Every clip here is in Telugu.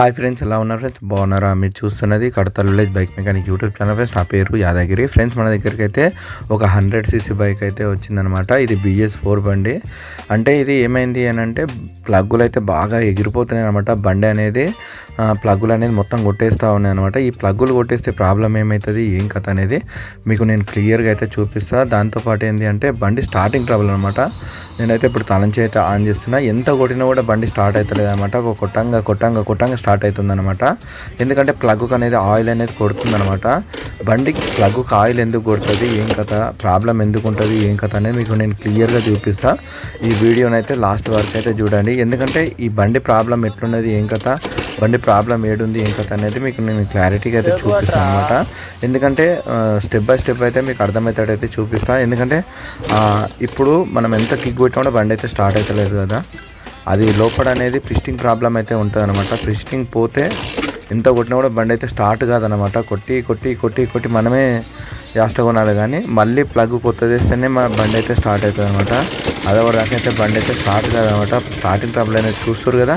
హాయ్ ఫ్రెండ్స్ ఎలా ఉన్నారు ఫ్రెండ్స్ బాగున్నారా? మీరు చూస్తున్నది Kadathal village bike mechanic YouTube channel friends నా పేరు యాదగిరి. ఫ్రెండ్స్ మన దగ్గరికి అయితే ఒక హండ్రెడ్ సీసీ బైక్ అయితే వచ్చిందనమాట ఇది బిఎస్ ఫోర్ బండి. అంటే ఇది ఏమైంది అని అంటే ప్లగ్గులు అయితే బాగా ఎగిరిపోతున్నాయి అనమాట బండి అనేది ప్లగ్గులు అనేది మొత్తం కొట్టేస్తూ ఉన్నాయి అనమాట ఈ ప్లగ్గులు కొట్టేస్తే ప్రాబ్లం ఏమవుతుంది ఏం కథ అనేది మీకు నేను క్లియర్గా అయితే చూపిస్తా. దాంతోపాటు ఏంటి అంటే బండి స్టార్టింగ్ ట్రబుల్ అనమాట నేనైతే ఇప్పుడు తలంచి అయితే ఆన్ చేస్తున్నా. ఎంత కొట్టినా కూడా బండి స్టార్ట్ అవుతలేదు అనమాట ఒక కొట్టంగా కొట్టంగా కొట్టంగా స్టార్ట్ అవుతుంది అనమాట ఎందుకంటే ప్లగ్కు అనేది ఆయిల్ అనేది కొడుతుంది అనమాట బండికి ప్లగ్కు ఆయిల్ ఎందుకు కొడుతుంది ఏం కథ ప్రాబ్లం ఎందుకు ఉంటుంది ఏం కథ అనేది మీకు నేను క్లియర్గా చూపిస్తా. ఈ వీడియోనైతే లాస్ట్ వరకు అయితే చూడండి. ఎందుకంటే ఈ బండి ప్రాబ్లం ఎట్లున్నది ఏం కథ బండి ప్రాబ్లం ఏడుంది కథ అనేది మీకు నేను క్లారిటీగా అయితే చూపిస్తాను అనమాట ఎందుకంటే స్టెప్ బై స్టెప్ అయితే మీకు అర్థమవుతాడు అయితే చూపిస్తా. ఎందుకంటే ఇప్పుడు మనం ఎంత కిక్ కొట్టినా కూడా బండి అయితే స్టార్ట్ అవుతలేదు కదా. అది లోపల అనేది పిస్టింగ్ ప్రాబ్లం అయితే ఉంటుంది అనమాట పిస్టింగ్ పోతే ఎంత కొట్టినా కూడా బండి అయితే స్టార్ట్ కాదనమాట కొట్టి కొట్టి కొట్టి కొట్టి మనమే జాస్త కొనాలి కానీ మళ్ళీ ప్లగ్ కొత్తది వేస్తేనే మన బండి అయితే స్టార్ట్ అవుతుంది అనమాట అదే వరకు అయితే బండి అయితే స్టార్ట్ కాదనమాట. స్టార్టింగ్ ట్రబుల్ అనేది చూస్తారు కదా.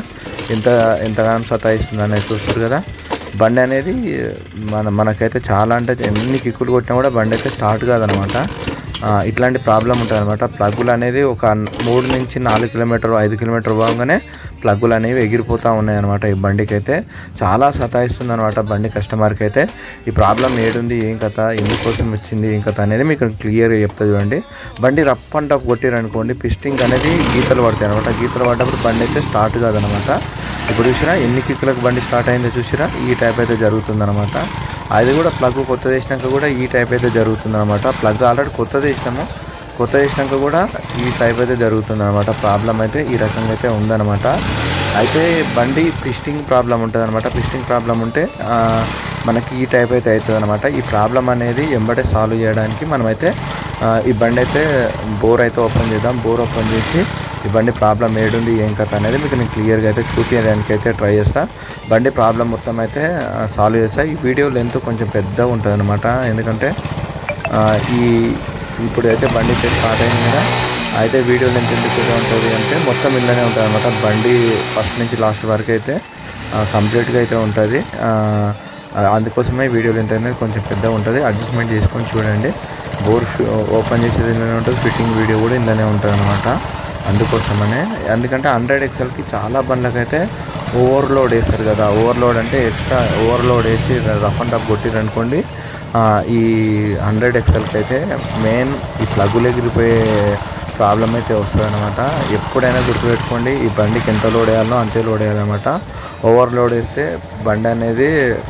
ఎంత ఎంతగానో సతాయిస్తుంది అనేది చూస్తారు కదా. బండి అనేది మన మనకైతే చాలా అంటే ఎన్ని కిక్కులు కొట్టినా కూడా బండి అయితే స్టార్ట్ కాదనమాట. ఇట్లాంటి ప్రాబ్లం ఉంటుంది అనమాట ప్లగ్గులు అనేది ఒక మూడు నుంచి నాలుగు కిలోమీటర్ ఐదు కిలోమీటర్ పోగానే ప్లగ్గులు అనేవి ఎగిరిపోతూ ఉన్నాయి అనమాట ఈ బండికి అయితే చాలా సతాయిస్తుంది అనమాట బండి కస్టమర్కి అయితే ఈ ప్రాబ్లం ఏడుంది ఏం కథ ఎందుకోసం వచ్చింది ఏం కథ అనేది మీకు క్లియర్గా చెప్తా చూడండి. బండి రఫ్ అండ్ టఫ్ కొట్టిరనుకోండి పిస్టింగ్ అనేది గీతలు పడతాయి అనమాట గీతలు పడ్డప్పుడు బండి అయితే స్టార్ట్ కాదనమాట ఇప్పుడు చూసినా ఎన్ని కిక్కులకు బండి స్టార్ట్ అయిందో చూసినా ఈ టైప్ అయితే జరుగుతుందనమాట అది కూడా ప్లగ్ కొత్త వేసినాక కూడా ఈ టైప్ అయితే జరుగుతుందన్నమాట. ప్లగ్ ఆల్రెడీ కొత్తది వేసినాము కొత్త వేసినాక కూడా ఈ టైప్ అయితే జరుగుతుందన్నమాట. ప్రాబ్లం అయితే ఈ రకంగా అయితే ఉందన్నమాట. అయితే బండి పిస్టింగ్ ప్రాబ్లం ఉంటుంది అనమాట పిస్టింగ్ ప్రాబ్లం ఉంటే మనకి ఈ టైప్ అయితే అవుతుంది అనమాట ఈ ప్రాబ్లం అనేది ఎంబటే సాల్వ్ చేయడానికి మనమైతే ఈ బండి అయితే బోర్ అయితే ఓపెన్ చేద్దాం. బోర్ ఓపెన్ చేసి బండి ప్రాబ్లం ఏడుంది ఏం కథ అనేది మీకు నేను క్లియర్గా అయితే చూపించడానికి అయితే ట్రై చేస్తాను బండి ప్రాబ్లం మొత్తం అయితే సాల్వ్ చేస్తా. ఈ వీడియో లెంత్ కొంచెం పెద్దగా ఉంటుంది అనమాట ఎందుకంటే ఈ ఇప్పుడు అయితే బండి అయితే స్టార్ట్ అయింది కదా అయితే వీడియో లెంత్ ఎందుకు ఉంటుంది అంటే మొత్తం ఇళ్ళనే ఉంటుంది అనమాట బండి ఫస్ట్ నుంచి లాస్ట్ వరకు అయితే కంప్లీట్గా అయితే ఉంటుంది. అందుకోసమే వీడియో లెంత్ అనేది కొంచెం పెద్దగా ఉంటుంది. అడ్జస్ట్మెంట్ చేసుకొని చూడండి. బోర్ ఓపెన్ చేసేది ఇందులోనే ఉంటుంది. ఫిట్టింగ్ వీడియో కూడా ఇందులోనే ఉంటుంది అనమాట అందుకోసమనే ఎందుకంటే హండ్రెడ్ ఎక్సెల్కి చాలా బండ్లకైతే ఓవర్లోడ్ వేస్తారు కదా. ఓవర్లోడ్ అంటే ఎక్స్ట్రా ఓవర్లోడ్ వేసి రఫ్ అండ్ టఫ్ కొట్టిరనుకోండి ఈ హండ్రెడ్ ఎక్సెల్కి అయితే మెయిన్ ఈ ప్లగ్గులు ఎగిరిపోయే ప్రాబ్లం అయితే వస్తుందన్నమాట. ఎప్పుడైనా గుర్తుపెట్టుకోండి ఈ బండికి ఎంత లోడ్ వేయాలో అంతే లోడ్ వేయాలన్నమాట. ఓవర్లోడ్ వేస్తే బండి అనేది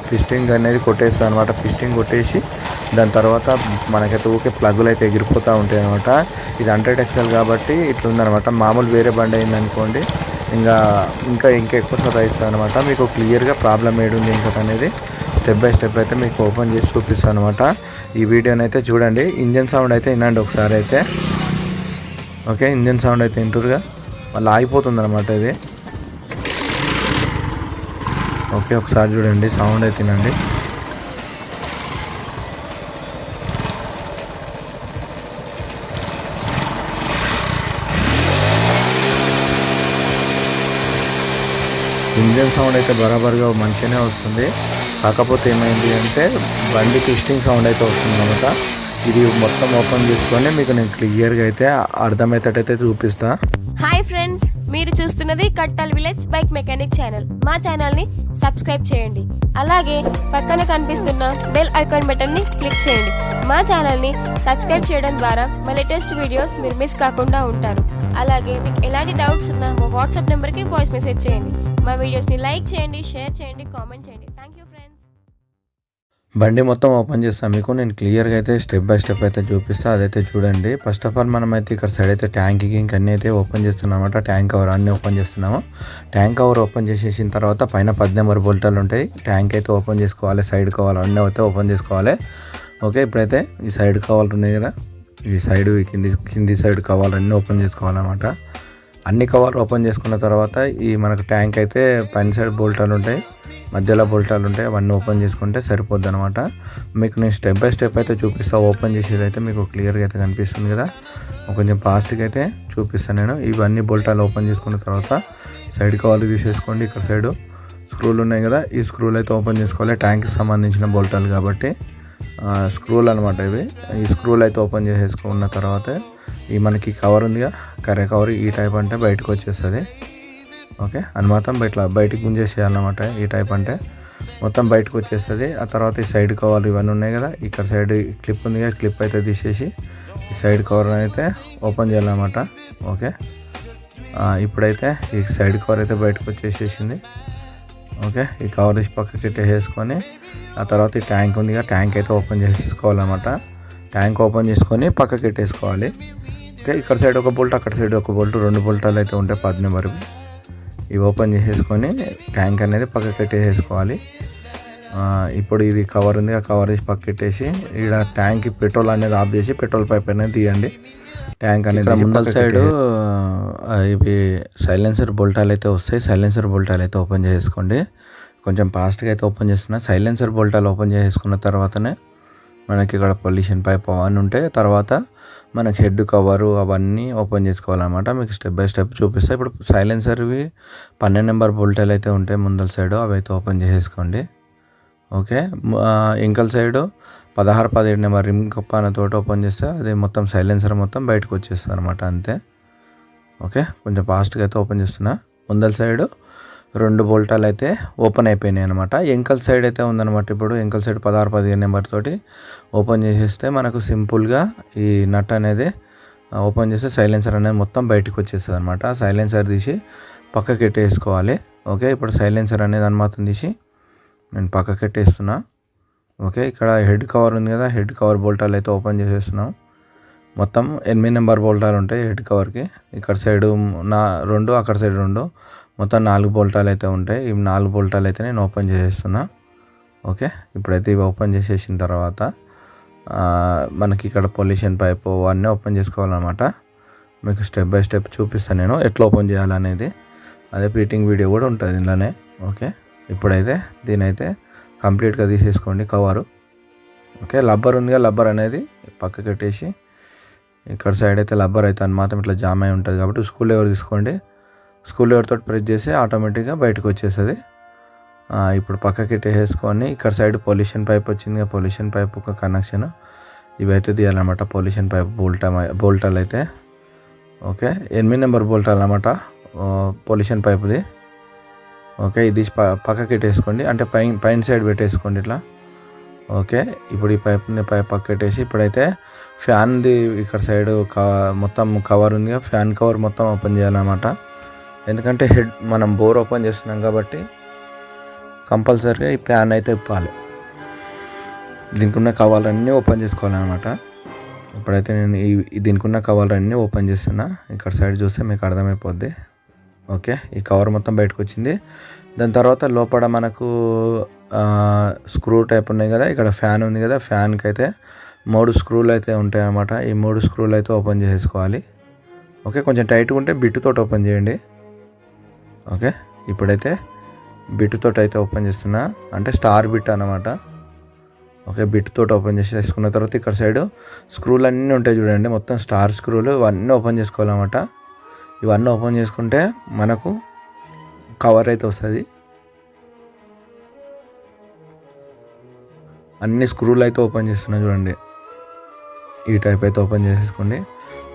పిస్టింగ్ అనేది కొట్టేస్తుంది అనమాట పిస్టింగ్ కొట్టేసి దాని తర్వాత మనకైతే ఊకే ప్లగ్లు అయితే ఎగిరిపోతూ ఉంటాయి అనమాట ఇది హండ్రెడ్ ఎక్స్ఎల్ కాబట్టి ఇట్లుందనమాట మామూలు వేరే బండి అయింది అనుకోండి ఇంకా ఇంకా ఇంకా ఎక్కువ సతాయిస్తుంది అనమాట మీకు క్లియర్గా ప్రాబ్లం ఏడుంది ఇంకా అనేది స్టెప్ బై స్టెప్ అయితే మీకు ఓపెన్ చేసి చూపిస్తాను అనమాట ఈ వీడియోని అయితే చూడండి. ఇంజన్ సౌండ్ అయితే వినండి ఒకసారి అయితే. ఓకే ఇంజన్ సౌండ్ అయితే వింటురుగా. మళ్ళీ ఆగిపోతుంది అనమాట ఇది. ఓకే ఒకసారి చూడండి. సౌండ్ అయితే వినండి. ఇంజన్ సౌండ్ అయితే బరాబర్గా మంచిగానే వస్తుంది. కాకపోతే ఏమైంది అంటే బండి ట్విస్టింగ్ సౌండ్ అయితే వస్తుంది అనమాట. ఇది మొత్తం ఓపెన్ చేసుకొని మీకు నేను క్లియర్గా అయితే అర్థమయ్యేటట్టయితే చూపిస్తా. హాయ్ ఫ్రెండ్స్ మీరు చూస్తున్నది Kattal village bike mechanic channel. మా ఛానల్ని సబ్స్క్రైబ్ చేయండి. అలాగే పక్కన కనిపిస్తున్న బెల్ ఐకాన్ బటన్ని క్లిక్ చేయండి. మా ఛానల్ని సబ్స్క్రైబ్ చేయడం ద్వారా మా లేటెస్ట్ వీడియోస్ మీరు మిస్ కాకుండా ఉంటారు. అలాగే మీకు ఎలాంటి డౌట్స్ ఉన్నా మా వాట్సాప్ నెంబర్కి వాయిస్ మెసేజ్ చేయండి. మా వీడియోస్ని లైక్ చేయండి షేర్ చేయండి కామెంట్ చేయండి. థ్యాంక్ యూ బండి మొత్తం ఓపెన్ చేస్తాను. మీకు నేను క్లియర్గా అయితే స్టెప్ బై స్టెప్ అయితే చూపిస్తాను అదైతే చూడండి. ఫస్ట్ ఆఫ్ ఆల్ మనం అయితే ఇక్కడ సైడ్ అయితే ట్యాంక్ ఇంక అన్నీ అయితే ఓపెన్ చేస్తున్నాం అనమాట ట్యాంక్ కవర్ అన్నీ ఓపెన్ చేస్తున్నాము. ట్యాంక్ కవర్ ఓపెన్ చేసేసిన తర్వాత పైన పద్దెనిమిది బోల్టాలు ఉంటాయి. ట్యాంక్ అయితే ఓపెన్ చేసుకోవాలి. సైడ్ కవర్ అన్నీ అయితే ఓపెన్ చేసుకోవాలి. ఓకే ఇప్పుడైతే ఈ సైడ్ కవర్లు ఉన్నాయి కదా. ఈ సైడ్ ఈ కింది కింది సైడ్ కవర్లు అన్నీ ఓపెన్ చేసుకోవాలన్నమాట అన్ని కవర్లు ఓపెన్ చేసుకున్న తర్వాత ఈ మనకు ట్యాంక్ అయితే పైన సైడ్ బోల్టాలు ఉంటాయి. మధ్యలో బోల్టాలు ఉంటాయి అవన్నీ ఓపెన్ చేసుకుంటే సరిపోద్ది అనమాట మీకు నేను స్టెప్ బై స్టెప్ అయితే చూపిస్తా ఓపెన్ చేసేది అయితే మీకు క్లియర్గా అయితే కనిపిస్తుంది కదా. కొంచెం ఫాస్ట్గా అయితే చూపిస్తాను నేను. ఇవన్నీ బోల్టాలు ఓపెన్ చేసుకున్న తర్వాత సైడ్ కవర్లు తీసేసుకోండి ఇక్కడ సైడు. స్క్రూలు ఉన్నాయి కదా ఈ స్క్రూలు అయితే ఓపెన్ చేసుకోవాలి. ట్యాంక్కి సంబంధించిన బోల్టాలు కాబట్టి స్క్రూలు అనమాట ఇవి. ఈ స్క్రూలు అయితే ఓపెన్ చేసేసుకున్న తర్వాత ఈ మనకి కవర్ ఉందిగా కర్రీ కవర్ ఈ టైప్ అంటే బయటకు వచ్చేస్తుంది. ఓకే? అని మొత్తం ఇట్లా బయటికి గుంజేసేయాలన్నమాట ఈ టైప్ అంటే. మొత్తం బయటకు వచ్చేస్తుంది. ఆ తర్వాత ఈ సైడ్ కవర్లు ఇవన్నీ ఉన్నాయి కదా ఇక్కడ సైడ్ క్లిప్ ఉంది కదా క్లిప్ అయితే తీసేసి ఈ సైడ్ కవర్ అయితే ఓపెన్ చేయాలన్నమాట. ఓకే? ఇప్పుడైతే ఈ సైడ్ కవర్ అయితే బయటకు వచ్చేసేసింది. ఓకే? ఈ కవర్ తీసి పక్కకి వేసుకొని ఆ తర్వాత ఈ ట్యాంక్ ఉంది కదా ట్యాంక్ అయితే ఓపెన్ చేసేసుకోవాలన్నమాట. ట్యాంక్ ఓపెన్ చేసుకొని పక్కకి వేసుకోవాలి ఓకే? ఇక్కడ సైడ్ ఒక బోల్ట్ అక్కడ సైడ్ ఒక బోల్ట్ రెండు బోల్టాలు అయితే ఉంటాయి పది నెంబర్ ఇవి ఓపెన్ చేసేసుకొని ట్యాంక్ అనేది పక్కకి పెట్టేసుకోవాలి ఆ, ఇప్పుడు ఇది కవర్ ఉంది ఆ కవర్ వేసి పక్క పెట్టేసి ఇక్కడ ట్యాంక్ పెట్రోల్ అనేది ఆఫ్ చేసి పెట్రోల్ పైప్ అనేది తీయండి. ట్యాంక్ అనేది ముందల సైడ్ ఇవి సైలెన్సర్ బోల్టాలు అయితే వస్తాయి. సైలెన్సర్ బోల్టాలు అయితే ఓపెన్ చేసుకోండి కొంచెం ఫాస్ట్గా అయితే ఓపెన్ చేస్తున్నా. సైలెన్సర్ బోల్టాలు ఓపెన్ చేసుకున్న తర్వాతనే మనకి ఇక్కడ పొల్యూషన్ పైప్ అవన్నీ ఉంటాయి తర్వాత మనకి హెడ్ కవరు అవన్నీ ఓపెన్ చేసుకోవాలన్నమాట. మీకు స్టెప్ బై స్టెప్ చూపిస్తే. ఇప్పుడు సైలెన్సర్వి పన్నెండు నెంబర్ బోల్టాలు అయితే ఉంటాయి ముందల సైడ్ అవి అయితే ఓపెన్ చేసేసుకోండి. ఓకే? ఇంకల సైడు ఇంకల్ సైడ్ పదహారు పదిహేడు నెంబర్ రిమ్ కప్పాన తోట ఓపెన్ చేస్తే అది మొత్తం సైలెన్సర్ మొత్తం బయటకు వచ్చేస్తుంది అనమాట అంతే. ఓకే? కొంచెం ఫాస్ట్గా అయితే ఓపెన్ చేస్తున్నా. ముందల సైడ్ రెండు బోల్టాలు అయితే ఓపెన్ అయిపోయినాయి అనమాట ఎంకల్ సైడ్ అయితే ఉందనమాట ఇప్పుడు. ఎంకల్ సైడ్ పదహారు పదిహేను నెంబర్ తోటి ఓపెన్ చేసేస్తే మనకు సింపుల్గా ఈ నట్ అనేది ఓపెన్ చేస్తే సైలెన్సర్ అనేది మొత్తం బయటకు వచ్చేస్తుంది అనమాట సైలెన్సర్ తీసి పక్కకి పెట్టేసుకోవాలి ఓకే ఇప్పుడు సైలెన్సర్ అనేది అనుమాతం తీసి నేను పక్కకెట్టేస్తున్నా ఓకే ఇక్కడ హెడ్ కవర్ ఉంది కదా హెడ్ కవర్ బోల్టాలు అయితే ఓపెన్ చేసేస్తున్నాం. మొత్తం ఎనిమిది నెంబర్ బోల్టాలు ఉంటాయి హెడ్ కవర్కి. ఇక్కడ సైడ్ నా రెండు అక్కడ సైడ్ రెండు. మొత్తం నాలుగు బోల్టాలు అయితే ఉంటాయి. ఈ నాలుగు బోల్టాలు అయితే నేను ఓపెన్ చేసేస్తున్నా. ఓకే? ఇప్పుడైతే ఇవి ఓపెన్ చేసేసిన తర్వాత మనకి ఇక్కడ పొల్యూషన్ పైపు అన్నీ ఓపెన్ చేసుకోవాలన్నమాట. మీకు స్టెప్ బై స్టెప్ చూపిస్తాను నేను ఎట్లా ఓపెన్ చేయాలనేది. అదే ప్రీటింగ్ వీడియో కూడా ఉంటుంది ఇందులోనే. ఓకే? ఇప్పుడైతే దీని అయితే కంప్లీట్గా తీసేసుకోండి కవరు. ఓకే? లబ్బర్ ఉందిగా లబ్బర్ అనేది పక్కకి పెట్టేసి ఇక్కడ సైడ్ అయితే లబ్బర్ అయితే అని మాత్రం ఇట్లా జామ్ అయి ఉంటుంది కాబట్టి స్కూల్ ఎవరు తీసుకోండి. స్కూల్ ఎవరితో ప్రెస్ చేసి ఆటోమేటిక్గా బయటకు వచ్చేస్తుంది. ఇప్పుడు పక్కకి వేసుకొని ఇక్కడ సైడ్ పొల్యూషన్ పైప్ వచ్చింది పొల్యూషన్ పైప్ ఒక కనెక్షన్ ఇవైతే తీయాలన్నమాట పొల్యూషన్ పైప్ బోల్టా బోల్టాలు అయితే. ఓకే ఎనిమిది నెంబర్ బోల్టాలు అనమాట పొల్యూషన్ పైప్ది ఓకే ఇది ప- పక్కకి వేసుకోండి అంటే పైన పైన సైడ్ పెట్టేసుకోండి ఇట్లా. ఓకే. ఇప్పుడు ఈ పైప్ని పైప్ పక్క పెట్టేసి ఇప్పుడైతే ఫ్యాన్ది ఇక్కడ సైడ్ మొత్తం కవర్ ఉంది ఫ్యాన్ కవర్ మొత్తం ఓపెన్ చేయాలన్నమాట. ఎందుకంటే హెడ్ మనం బోర్ ఓపెన్ చేస్తున్నాం కాబట్టి కంపల్సరీగా ఈ ఫ్యాన్ అయితే ఇప్పాలి దీనికి ఉన్న కవర్లన్నీ ఓపెన్ చేసుకోవాలన్నమాట. ఇప్పుడైతే నేను ఈ దీనికి ఉన్న కవర్లన్నీ ఓపెన్ చేస్తున్నా. ఇక్కడ సైడ్ చూస్తే మీకు అర్థమైపోద్ది. ఓకే. ఈ కవర్ మొత్తం బయటకు వచ్చింది. దాని తర్వాత లోపల మనకు స్క్రూ టైప్ ఉన్నాయి కదా ఇక్కడ ఫ్యాన్ ఉంది కదా ఫ్యాన్కి అయితే మూడు స్క్రూలు అయితే ఉంటాయి అన్నమాట ఈ మూడు స్క్రూలు అయితే ఓపెన్ చేసేసుకోవాలి. ఓకే కొంచెం టైట్గా ఉంటే బిట్టుతో ఓపెన్ చేయండి. ఓకే ఇప్పుడైతే బిట్టుతో అయితే ఓపెన్ చేస్తున్నా. అంటే స్టార్ బిట్ అనమాట ఓకే బిట్తో ఓపెన్ చేసేసుకున్న తర్వాత ఇక్కడ సైడ్ స్క్రూలు అన్నీ ఉంటాయి చూడండి. మొత్తం స్టార్ స్క్రూలు ఇవన్నీ ఓపెన్ చేసుకోవాలన్నమాట. ఇవన్నీ ఓపెన్ చేసుకుంటే మనకు కవర్ అయితే వస్తుంది. అన్ని స్క్రూలు అయితే ఓపెన్ చేస్తున్నా చూడండి. ఈ టైప్ అయితే ఓపెన్ చేసేసుకోండి.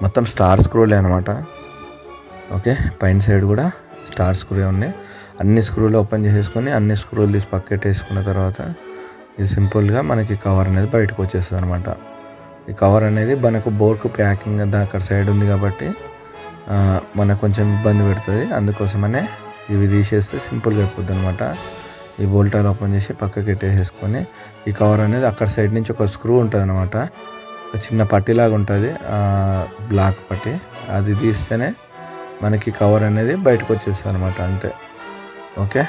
మొత్తం స్టార్ స్క్రూలే అనమాట ఓకే పైన సైడ్ కూడా స్టార్ స్క్రూ ఉన్నాయి. అన్ని స్క్రూలు ఓపెన్ చేసేసుకొని అన్ని స్క్రూలు తీసి పక్కెట్టేసుకున్న తర్వాత ఇది సింపుల్గా మనకి కవర్ అనేది బయటకు వచ్చేస్తుంది అనమాట ఈ కవర్ అనేది మనకు బోర్కు ప్యాకింగ్ అక్కడ సైడ్ ఉంది కాబట్టి మనకు కొంచెం ఇబ్బంది పెడుతుంది. అందుకోసమనే ఇవి తీసేస్తే సింపుల్గా అయిపోద్ది అనమాట ఈ బోల్టాలు ఓపెన్ చేసి పక్కకి పెట్టేసేసుకొని ఈ కవర్ అనేది అక్కడ సైడ్ నుంచి ఒక స్క్రూ ఉంటుంది అనమాట ఒక చిన్న పట్టిలాగా ఉంటుంది. బ్లాక్ పట్టి. అది తీస్తేనే మనకి కవర్ అనేది బయటకు వచ్చేస్తుంది అనమాట అంతే. ఓకే?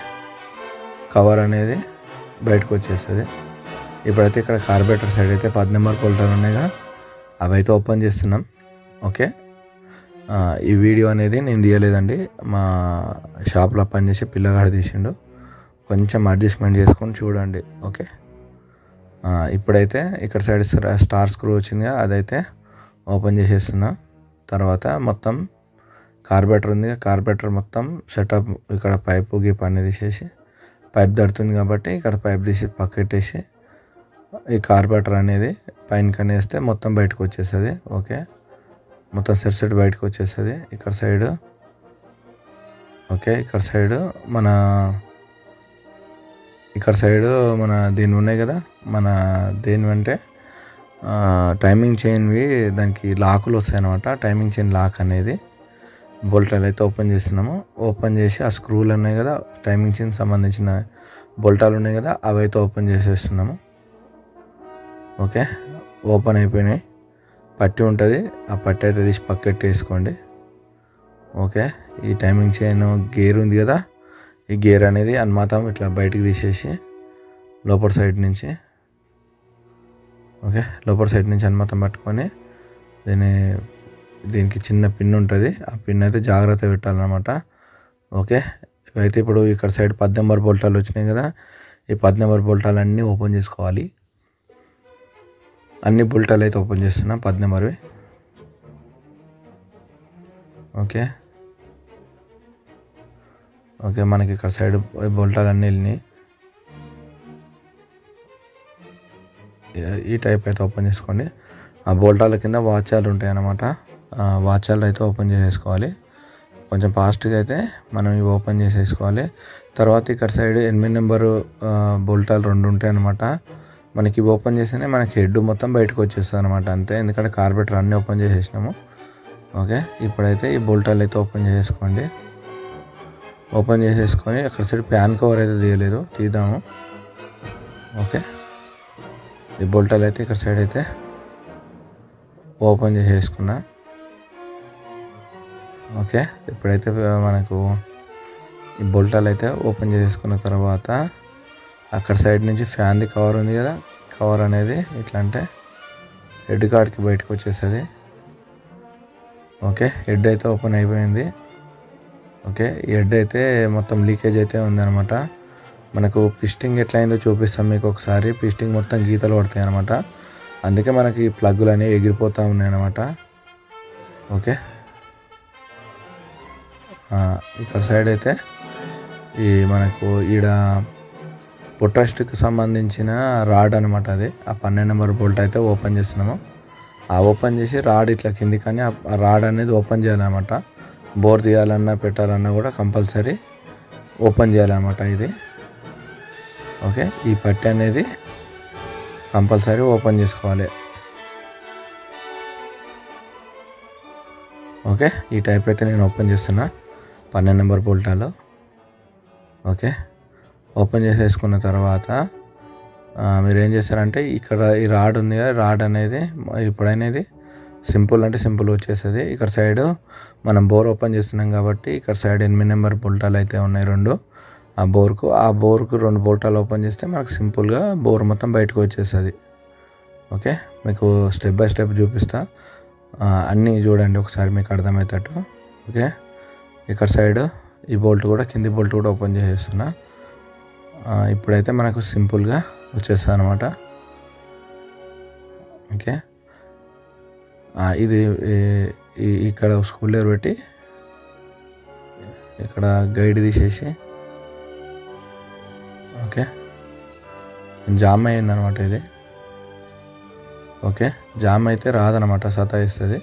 కవర్ అనేది బయటకు వచ్చేస్తుంది. ఇప్పుడైతే ఇక్కడ కార్బేటర్ సైడ్ అయితే పది నెంబర్ కొలతలు ఉన్నాయిగా అవి అయితే ఓపెన్ చేస్తున్నాం. ఓకే? ఈ వీడియో అనేది నేను తీయలేదండి. మా షాప్లో పనిచేసి పిల్లగాడు తీసిండు. కొంచెం అడ్జస్ట్మెంట్ చేసుకొని చూడండి ఓకే ఇప్పుడైతే ఇక్కడ సైడ్ స్టార్ స్క్రూ వచ్చిందిగా అదైతే ఓపెన్ చేసేస్తున్నా. తర్వాత మొత్తం కార్బేటర్ ఉంది కార్బేటర్ మొత్తం సెటప్ ఇక్కడ పైపు గీప్ అనేది తీసేసి పైప్ దడుతుంది కాబట్టి ఇక్కడ పైప్ తీసి పక్కెట్టేసి ఈ కార్బేటర్ అనేది పైన కనేస్తే మొత్తం బయటకు వచ్చేస్తుంది ఓకే మొత్తం సెట్ సెట్ బయటకు వచ్చేస్తుంది. ఇక్కడ సైడ్ ఓకే ఇక్కడ సైడ్ మన ఇక్కడ సైడ్ మన దీని ఉన్నాయి కదా మన దేని అంటే టైమింగ్ చైన్వి దానికి లాకులు వస్తాయి అనమాట టైమింగ్ చైన్ లాక్ అనేది బొల్టాలు అయితే ఓపెన్ చేస్తున్నాము. ఓపెన్ చేసి ఆ స్క్రూలు ఉన్నాయి కదా టైమింగ్ చైన్ సంబంధించిన బొల్టాలు ఉన్నాయి కదా అవి అయితే ఓపెన్ చేసేస్తున్నాము. ఓకే ఓపెన్ అయిపోయినాయి. పట్టి ఉంటుంది. ఆ పట్టి అయితే తీసి పక్కెట్టేసుకోండి. ఓకే ఈ టైమింగ్ చైన్ గేర్ ఉంది కదా ఈ గేర్ అనేది అన్మాతం ఇట్లా బయటికి తీసేసి లోపల సైడ్ నుంచి ఓకే లోపల సైడ్ నుంచి అన్మాతం పట్టుకొని దీన్ని దీనికి చిన్న పిన్ ఉంటుంది. ఆ పిన్ అయితే జాగ్రత్త పెట్టాలన్నమాట. ఓకే అయితే ఇప్పుడు ఇక్కడ సైడ్ పది నెంబర్ బోల్టాలు వచ్చినాయి కదా ఈ పది నెంబర్ బోల్టాలు అన్నీ ఓపెన్ చేసుకోవాలి. అన్ని బోల్టాలు అయితే ఓపెన్ చేస్తున్నా పది నెంబర్వి. ఓకే. ఓకే మనకి ఇక్కడ సైడ్ బోల్టాలు అన్నీ వెళ్ళినాయి. ఈ టైప్ అయితే ఓపెన్ చేసుకోండి. ఆ బోల్టాల కింద వాచాలు ఉంటాయి అన్నమాట ఆ వాచాలు అయితే ఓపెన్ చేసేసుకోవాలి. కొంచెం ఫాస్ట్గా అయితే మనం ఇవి ఓపెన్ చేసేసుకోవాలి. తర్వాత ఇక్కడ సైడ్ ఎనిమిది నెంబరు బోల్టాలు రెండు ఉంటాయి అనమాట మనకి ఇవి ఓపెన్ చేస్తేనే మనకి హెడ్ మొత్తం బయటకు వచ్చేస్తుంది అనమాట అంతే. ఎందుకంటే కార్బెటర్ అన్నీ ఓపెన్ చేసేసినాము. ఓకే ఇప్పుడైతే ఈ బోల్టాలు అయితే ఓపెన్ చేసేసుకోండి. ఓపెన్ చేసేసుకొని అక్కడ సైడ్ ప్యాన్ కవర్ అయితే తీయలేదు. తీద్దాము. ఓకే. ఈ బొల్టాలు అయితే ఇక్కడ సైడ్ అయితే ఓపెన్ చేసేసుకున్నా. ఓకే. ఇప్పుడైతే మనకు ఈ బొల్టాలు అయితే ఓపెన్ చేసుకున్న తర్వాత అక్కడ సైడ్ నుంచి ఫ్యాన్ది కవర్ ఉంది కదా కవర్ అనేది ఇట్లా అంటే హెడ్ కార్డ్కి బయటకు వచ్చేస్తుంది. ఓకే. హెడ్ అయితే ఓపెన్ అయిపోయింది. ఓకే ఈ హెడ్ అయితే మొత్తం లీకేజ్ అయితే ఉందన్నమాట. మనకు పిస్టింగ్ ఎట్లా అయిందో చూపిస్తాం మీకు ఒకసారి. పిస్టింగ్ మొత్తం గీతలు పడతాయి అనమాట అందుకే మనకి ప్లగ్గులు అనేవి ఎగిరిపోతూ ఉన్నాయి అనమాట ఓకే. ఇక్కడ సైడ్ అయితే ఈ మనకు ఈడ పొట్రస్ట్కి సంబంధించిన రాడ్ అనమాట అది. ఆ పన్నెండు నెంబర్ బోల్ట్ అయితే ఓపెన్ చేస్తున్నాము. ఆ ఓపెన్ చేసి రాడ్ ఇట్లా కింది కానీ ఆ రాడ్ అనేది ఓపెన్ చేయాలన్నమాట. బోర్ తీయాలన్నా పెట్టాలన్నా కూడా కంపల్సరీ ఓపెన్ చేయాలన్నమాట ఇది. ఓకే ఈ పట్టి అనేది కంపల్సరీ ఓపెన్ చేసుకోవాలి. ఓకే ఈ టైప్ అయితే నేను ఓపెన్ చేస్తున్నా పన్నెండు నెంబర్ బోల్టాలో. ఓకే ఓపెన్ చేసేసుకున్న తర్వాత మీరు ఏం చేస్తారంటే ఇక్కడ ఈ రాడ్ ఉంది కదా రాడ్ అనేది ఇప్పుడనేది సింపుల్ అంటే సింపుల్ వచ్చేస్తుంది. ఇక్కడ సైడ్ మనం బోర్ ఓపెన్ చేస్తున్నాం కాబట్టి ఇక్కడ సైడ్ ఎనిమిది నెంబర్ బోల్టాలు అయితే ఉన్నాయి రెండు. ఆ బోర్కు ఆ బోర్కు రెండు బోల్టాలు ఓపెన్ చేస్తే మనకు సింపుల్గా బోర్ మొత్తం బయటకు వచ్చేస్తుంది. ఓకే? మీకు స్టెప్ బై స్టెప్ చూపిస్తా. అన్నీ చూడండి ఒకసారి మీకు అర్థమయ్యేటట్టు. ఓకే? ఇక్కడ సైడ్ ఈ బోల్ట్ కూడా కింది బోల్ట్ కూడా ఓపెన్ చేసేస్తున్నా. ఇప్పుడైతే మనకు సింపుల్గా వచ్చేస్తుంది అనమాట ఓకే? ఇది ఇక్కడ స్కూల్ దగ్గర పెట్టి ఇక్కడ గైడ్ తీసేసి ఓకే. జామ్ అయింది అనమాట ఇది. ఓకే జామ్ అయితే రాదనమాట సతాయిస్తుంది.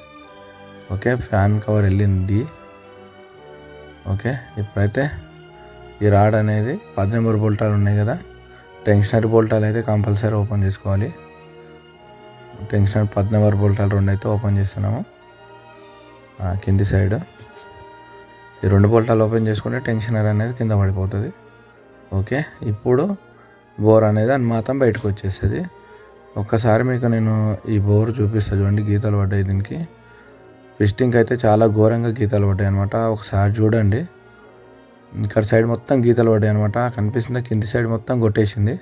ఓకే ఫ్యాన్ కవర్ వెళ్ళింది. ఓకే ఇప్పుడైతే ఈ రాడ్ అనేది పద్దెనిమిది బోల్టాలు ఉన్నాయి కదా టెన్షనరీ బోల్టాలు అయితే కంపల్సరీ ఓపెన్ చేసుకోవాలి. టెన్షనర్ పద్నవర్ నెంబర్ బోల్టాలు రెండు అయితే ఓపెన్ చేస్తున్నాము. కింది సైడ్. ఈ రెండు బోల్టాలు ఓపెన్ చేసుకుంటే టెన్షనర్ అనేది కింద పడిపోతుంది. ఓకే ఇప్పుడు బోర్ అనేది అని మాత్రం బయటకు వచ్చేస్తుంది. ఒక్కసారి మీకు నేను ఈ బోర్ చూపిస్తాను చూడండి గీతలు పడ్డాయి దీనికి. ఫిస్టింగ్ అయితే చాలా ఘోరంగా గీతలు పడ్డాయి అనమాట ఒకసారి చూడండి. ఇక్కడ సైడ్ మొత్తం గీతలు పడ్డాయి అనమాట కనిపిస్తుంది కింది సైడ్ మొత్తం కొట్టేసింది.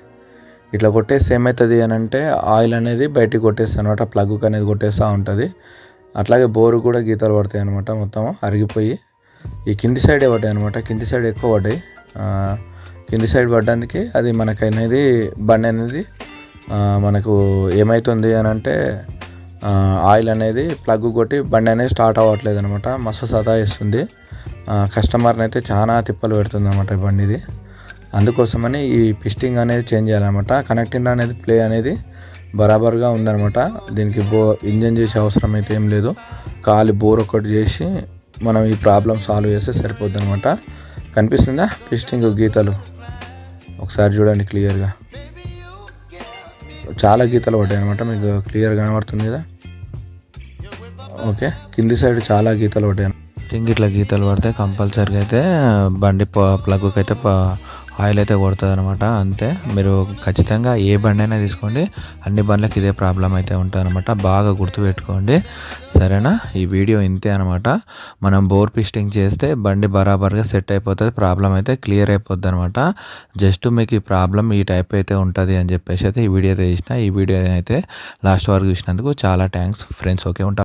ఇట్లా కొట్టేస్తే ఏమవుతుంది అని అంటే ఆయిల్ అనేది బయటికి కొట్టేస్తుంది అనమాట ప్లగ్ అనేది కొట్టేస్తూ ఉంటుంది. అట్లాగే బోరు కూడా గీతలు పడతాయి అనమాట మొత్తం అరిగిపోయి. ఈ కింది సైడే పడ్డాయి అనమాట కింది సైడ్ ఎక్కువ పడ్డాయి. కింది సైడ్ పడ్డానికి అది మనకు అనేది బండి అనేది మనకు ఏమవుతుంది అని అంటే ఆయిల్ అనేది ప్లగ్ కొట్టి బండి అనేది స్టార్ట్ అవ్వట్లేదు అనమాట మస్తు సతాయిస్తుంది. కస్టమర్ని అయితే చాలా తిప్పలు పెడుతుంది అనమాట ఈ బండిది. అందుకోసమని ఈ పిస్టింగ్ అనేది చేంజ్ చేయాలన్నమాట. కనెక్టింగ్ అనేది ప్లే అనేది బరాబర్గా ఉందన్నమాట. దీనికి బో ఇంజన్ చేసే అవసరం అయితే ఏం లేదు. ఖాళీ బోర్ ఒకటి చేసి మనం ఈ ప్రాబ్లం సాల్వ్ చేస్తే సరిపోద్ది అనమాట కనిపిస్తుందా పిస్టింగ్ గీతలు? ఒకసారి చూడండి క్లియర్గా. చాలా గీతలు పడ్డాయి అనమాట మీకు క్లియర్ కనబడుతుంది కదా? ఓకే. కింది సైడ్ చాలా గీతలు పడ్డాయి టింగ్ ఇట్లా గీతలు పడితే కంపల్సరీగా అయితే బండి ప్లగ్కి అయితే ఆయిల్ అయితే కొడుతుంది అనమాట అంతే. మీరు ఖచ్చితంగా ఏ బండి అయినా తీసుకోండి. అన్ని బండ్లకు ఇదే ప్రాబ్లం అయితే ఉంటుంది అనమాట బాగా గుర్తుపెట్టుకోండి. సరేనా? ఈ వీడియో ఇంతే అనమాట మనం బోర్ పిస్టింగ్ చేస్తే బండి బరాబర్గా సెట్ అయిపోతుంది ప్రాబ్లం అయితే క్లియర్ అయిపోద్ది అనమాట జస్ట్ మీకు ఈ ప్రాబ్లం ఈ టైప్ అయితే ఉంటుంది అని చెప్పేసి అయితే ఈ వీడియో అయితే చేసిన ఈ వీడియో అయితే లాస్ట్ వరకు చూసినందుకు చాలా థ్యాంక్స్. ఫ్రెండ్స్ ఓకే ఉంటాం